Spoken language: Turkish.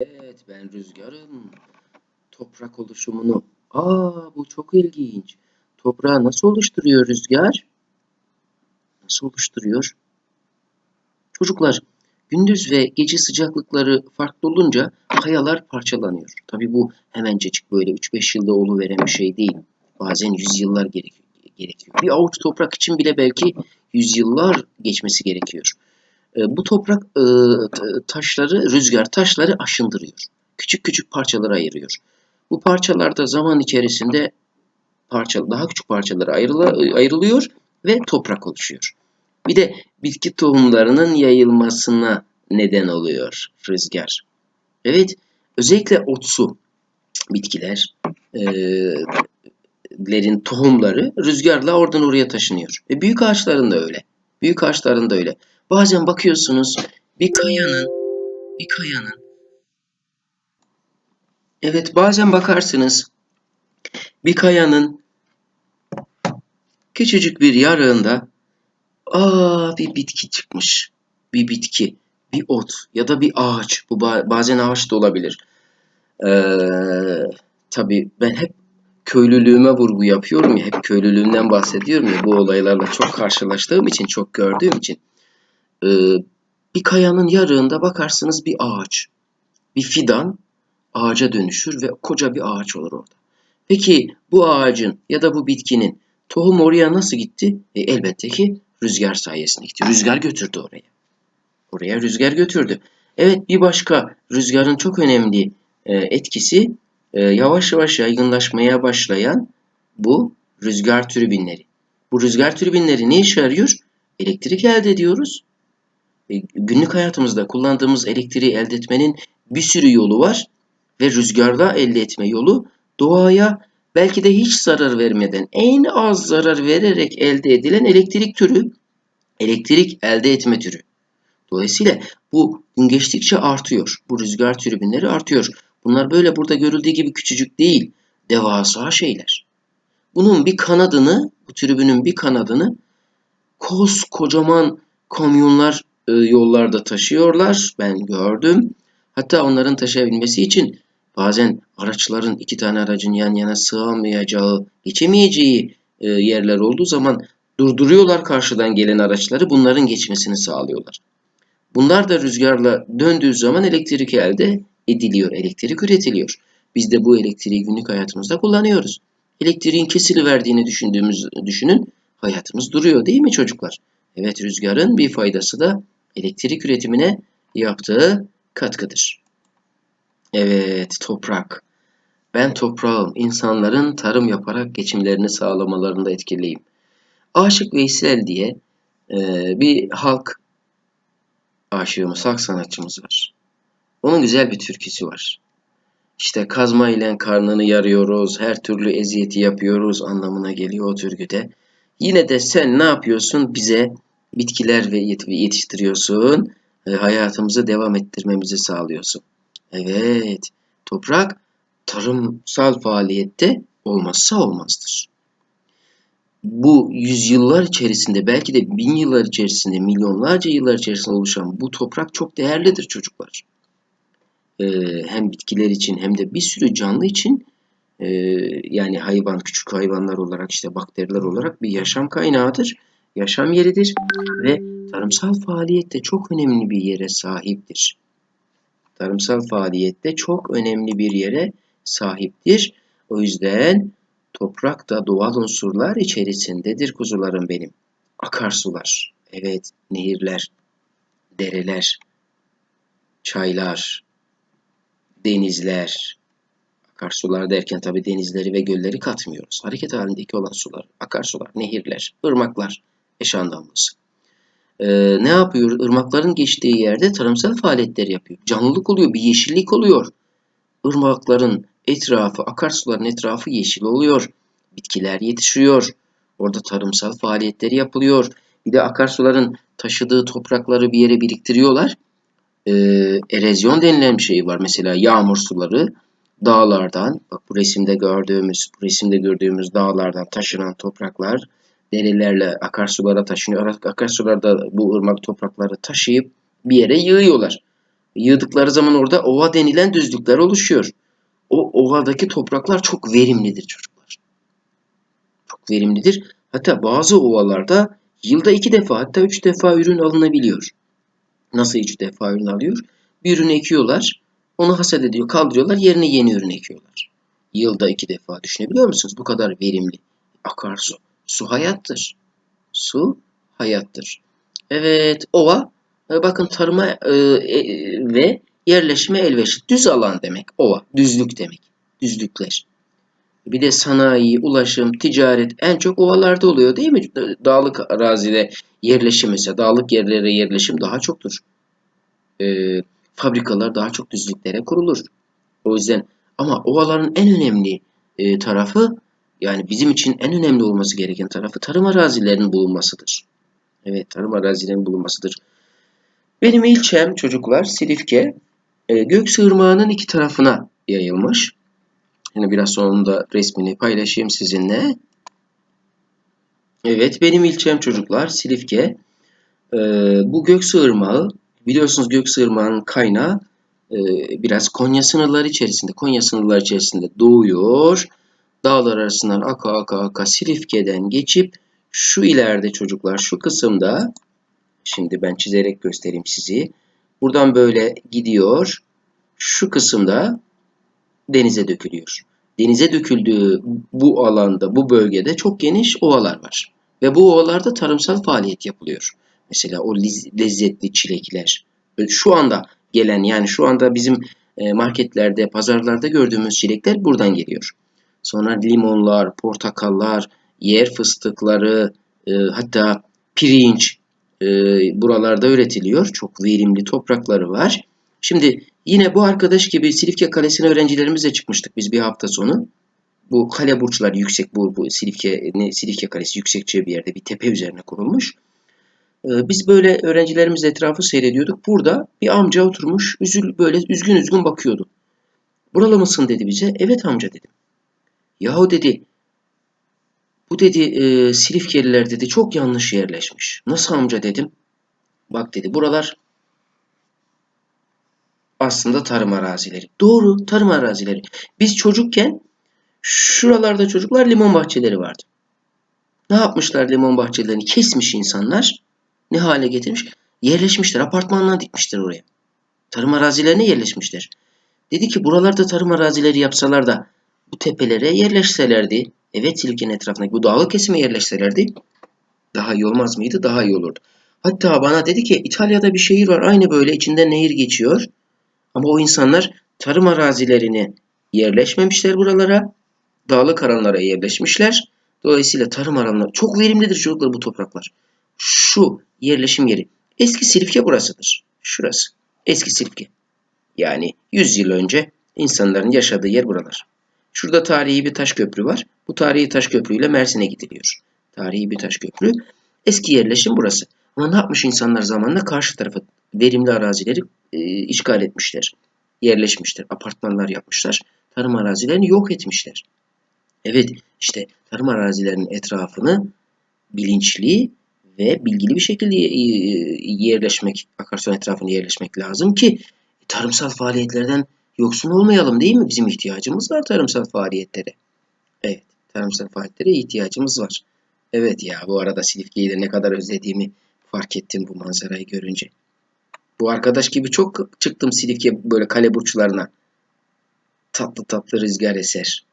Evet ben rüzgarın toprak oluşumunu. Aa bu çok ilginç. Toprağı nasıl oluşturuyor rüzgar? Nasıl oluşturuyor? Çocuklar gündüz ve gece sıcaklıkları farklı olunca kayalar parçalanıyor. Tabii bu hemencecik böyle 3-5 yılda oluveren bir şey değil. Bazen yüzyıllar gerek- gerekiyor. Bir avuç toprak için bile belki yüzyıllar geçmesi gerekiyor. E, bu toprak e, taşları, rüzgar taşları aşındırıyor. Küçük küçük parçalara ayırıyor. Bu parçalar da zaman içerisinde parça, daha küçük parçalara ayrılıyor ve toprak oluşuyor. Bir de bitki tohumlarının yayılmasına neden oluyor rüzgar. Evet, özellikle otsu bitkiler, e, lerin tohumları rüzgarla oradan oraya taşınıyor. Ve büyük ağaçların da öyle. Büyük ağaçların da öyle. Bazen bakıyorsunuz bir kayanın bir kayanın Evet bazen bakarsınız bir kayanın küçücük bir yarığında aa bir bitki çıkmış. Bir bitki, bir ot ya da bir ağaç. Bu ba- bazen ağaç da olabilir. Ee, tabii ben hep köylülüğüme vurgu yapıyorum ya, hep köylülüğümden bahsediyorum ya bu olaylarla çok karşılaştığım için, çok gördüğüm için. Ee, bir kayanın yarığında bakarsınız bir ağaç, bir fidan ağaca dönüşür ve koca bir ağaç olur orada. Peki bu ağacın ya da bu bitkinin tohum oraya nasıl gitti? E, elbette ki rüzgar sayesinde gitti. Rüzgar götürdü oraya. Oraya rüzgar götürdü. Evet bir başka rüzgarın çok önemli e, etkisi e, yavaş yavaş yaygınlaşmaya başlayan bu rüzgar türbinleri. Bu rüzgar türbinleri ne işe yarıyor? Elektrik elde ediyoruz. E, günlük hayatımızda kullandığımız elektriği elde etmenin bir sürü yolu var ve rüzgarda elde etme yolu doğaya belki de hiç zarar vermeden en az zarar vererek elde edilen elektrik türü, elektrik elde etme türü. Dolayısıyla bu gün geçtikçe artıyor. Bu rüzgar türbinleri artıyor. Bunlar böyle burada görüldüğü gibi küçücük değil, devasa şeyler. Bunun bir kanadını, bu tribünün bir kanadını koskocaman kamyonlar yollarda taşıyorlar. Ben gördüm. Hatta onların taşıyabilmesi için bazen araçların iki tane aracın yan yana sığamayacağı, geçemeyeceği e, yerler olduğu zaman durduruyorlar karşıdan gelen araçları. Bunların geçmesini sağlıyorlar. Bunlar da rüzgarla döndüğü zaman elektrik elde ediliyor, elektrik üretiliyor. Biz de bu elektriği günlük hayatımızda kullanıyoruz. Elektriğin kesiliverdiğini düşündüğümüz düşünün, hayatımız duruyor değil mi çocuklar? Evet rüzgarın bir faydası da elektrik üretimine yaptığı katkıdır. Evet toprak. Ben toprağım. İnsanların tarım yaparak geçimlerini sağlamalarında etkiliyim. Aşık Veysel diye e, bir halk aşığımız, halk sanatçımız var. Onun güzel bir türküsü var. İşte kazma ile karnını yarıyoruz, her türlü eziyeti yapıyoruz anlamına geliyor o türküde. Yine de sen ne yapıyorsun? Bize bitkiler ve yet- yetiştiriyorsun, e, hayatımızı devam ettirmemizi sağlıyorsun. Evet, toprak tarımsal faaliyette olmazsa olmazdır. Bu yüzyıllar içerisinde belki de bin yıllar içerisinde, milyonlarca yıllar içerisinde oluşan bu toprak çok değerlidir çocuklar. Ee, hem bitkiler için hem de bir sürü canlı için e, yani hayvan, küçük hayvanlar olarak işte bakteriler olarak bir yaşam kaynağıdır, yaşam yeridir ve tarımsal faaliyette çok önemli bir yere sahiptir. Tarımsal faaliyette çok önemli bir yere sahiptir. O yüzden toprak da doğal unsurlar içerisindedir kuzularım benim. Akarsular, evet, nehirler, dereler, çaylar, denizler, akarsular derken tabii denizleri ve gölleri katmıyoruz. Hareket halindeki olan sular, akarsular, nehirler, ırmaklar eş anlamlısı. Ee, ne yapıyor? Irmakların geçtiği yerde tarımsal faaliyetler yapıyor. Canlılık oluyor, bir yeşillik oluyor. Irmakların etrafı, akarsuların etrafı yeşil oluyor. Bitkiler yetişiyor. Orada tarımsal faaliyetleri yapılıyor. Bir de akarsuların taşıdığı toprakları bir yere biriktiriyorlar. Ee, erozyon denilen bir şey var. Mesela yağmur suları dağlardan, bak bu resimde gördüğümüz, bu resimde gördüğümüz dağlardan taşınan topraklar derelerle akarsulara taşınıyor. Akarsular da bu ırmak toprakları taşıyıp bir yere yığıyorlar. Yığdıkları zaman orada ova denilen düzlükler oluşuyor. O ovadaki topraklar çok verimlidir çocuklar. Çok verimlidir. Hatta bazı ovalarda yılda iki defa hatta üç defa ürün alınabiliyor. Nasıl üç defa ürün alıyor? Bir ürün ekiyorlar. Onu hasat ediyor, kaldırıyorlar. Yerine yeni ürün ekiyorlar. Yılda iki defa düşünebiliyor musunuz? Bu kadar verimli. Akarsu. Su hayattır. Su hayattır. Evet, ova e, bakın tarıma e, e, ve yerleşme elverişli. Düz alan demek. Ova, düzlük demek. Düzlükler. Bir de sanayi, ulaşım, ticaret en çok ovalarda oluyor değil mi? Dağlık arazide yerleşim mesela dağlık yerlere yerleşim daha çoktur. E, fabrikalar daha çok düzlüklere kurulur. O yüzden ama ovaların en önemli e, tarafı yani bizim için en önemli olması gereken tarafı tarım arazilerinin bulunmasıdır. Evet tarım arazilerinin bulunmasıdır. Benim ilçem çocuklar Silifke e, Göksu Irmağı'nın iki tarafına yayılmış. Yine biraz sonra resmini paylaşayım sizinle. Evet benim ilçem çocuklar Silifke. E, bu Göksu Irmağı biliyorsunuz Göksu Irmağı'nın kaynağı e, biraz Konya sınırları içerisinde. Konya sınırları içerisinde doğuyor. Dağlar arasından aka aka aka Silifke'den geçip şu ileride çocuklar şu kısımda şimdi ben çizerek göstereyim sizi. Buradan böyle gidiyor. Şu kısımda denize dökülüyor. Denize döküldüğü bu alanda, bu bölgede çok geniş ovalar var. Ve bu ovalarda tarımsal faaliyet yapılıyor. Mesela o lezzetli çilekler. Şu anda gelen yani şu anda bizim e, marketlerde, pazarlarda gördüğümüz çilekler buradan geliyor. Sonra limonlar, portakallar, yer fıstıkları, e, hatta pirinç e, buralarda üretiliyor. Çok verimli toprakları var. Şimdi yine bu arkadaş gibi Silifke Kalesi'ne öğrencilerimizle çıkmıştık biz bir hafta sonu. Bu kale burçlar yüksek bu, bu Silifke, ne, Silifke Kalesi yüksekçe bir yerde bir tepe üzerine kurulmuş. Ee, biz böyle öğrencilerimizle etrafı seyrediyorduk. Burada bir amca oturmuş üzül böyle üzgün üzgün bakıyordu. Buralı mısın dedi bize. Evet amca dedim. Yahu dedi bu dedi e, Silifkeliler dedi çok yanlış yerleşmiş. Nasıl amca dedim. Bak dedi buralar aslında tarım arazileri. Doğru tarım arazileri. Biz çocukken şuralarda çocuklar limon bahçeleri vardı. Ne yapmışlar limon bahçelerini? Kesmiş insanlar. Ne hale getirmiş? Yerleşmişler. Apartmanlar dikmişler oraya. Tarım arazilerine yerleşmişler. Dedi ki buralarda tarım arazileri yapsalar da bu tepelere yerleşselerdi. Evet Silifke'nin etrafındaki bu dağlık kesime yerleşselerdi. Daha iyi olmaz mıydı? Daha iyi olurdu. Hatta bana dedi ki İtalya'da bir şehir var. Aynı böyle içinde nehir geçiyor. Ama o insanlar tarım arazilerini yerleşmemişler buralara. Dağlık alanlara yerleşmişler. Dolayısıyla tarım alanları çok verimlidir çocuklar bu topraklar. Şu yerleşim yeri. Eski Silifke burasıdır. Şurası. Eski Silifke. Yani 100 yıl önce insanların yaşadığı yer buralar. Şurada tarihi bir taş köprü var. Bu tarihi taş köprüyle Mersin'e gidiliyor. Tarihi bir taş köprü. Eski yerleşim burası. Ama ne yapmış insanlar zamanla karşı tarafı verimli arazileri e, işgal etmişler. Yerleşmişler. Apartmanlar yapmışlar. Tarım arazilerini yok etmişler. Evet işte tarım arazilerinin etrafını bilinçli ve bilgili bir şekilde e, yerleşmek, akarsuların etrafını yerleşmek lazım ki tarımsal faaliyetlerden yoksun olmayalım değil mi? Bizim ihtiyacımız var tarımsal faaliyetlere. Evet, tarımsal faaliyetlere ihtiyacımız var. Evet ya bu arada Silifke'yi de ne kadar özlediğimi fark ettim bu manzarayı görünce. Bu arkadaş gibi çok çıktım Silifke böyle kale burçlarına. Tatlı tatlı rüzgar eser.